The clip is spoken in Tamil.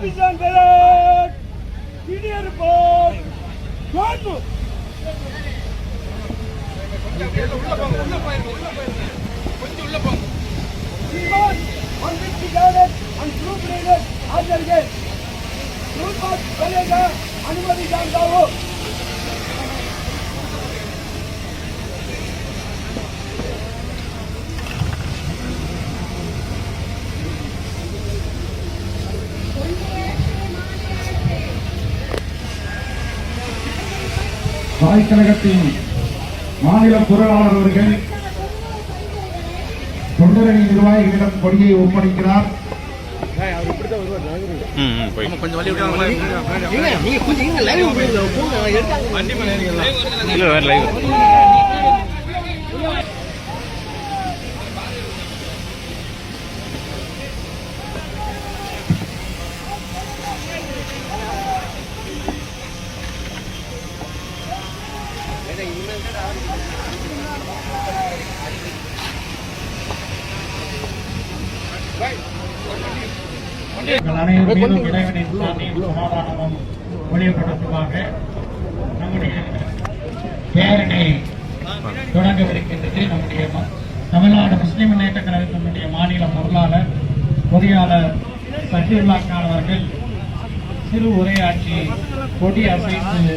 किसान बैलेट सीनियर रिपोर्ट कानू Demon on which the government and group leaders are against. Group of Belega, Anumadi Jandavu, தாய் கழகத்தின் மாநில பொருளாளர் அவர்கள் தொண்டரணி நிர்வாகிகளிடம் கொடியை ஒப்படைக்கிறார். கொஞ்சம் அனைவரும் மீதும் இறைவனை சாந்தியும் சமாதானமும் நம்முடைய பேரணி தொடங்கவிருக்கின்றது. நம்முடைய தமிழ்நாடு முஸ்லிம் முன்னேற்ற கழகத்தினுடைய மாநில பொருளாளர் பொறியாளர் சஹீர்லா கான் அவர்கள் சிறு உரையாற்றி கொடி அசைத்து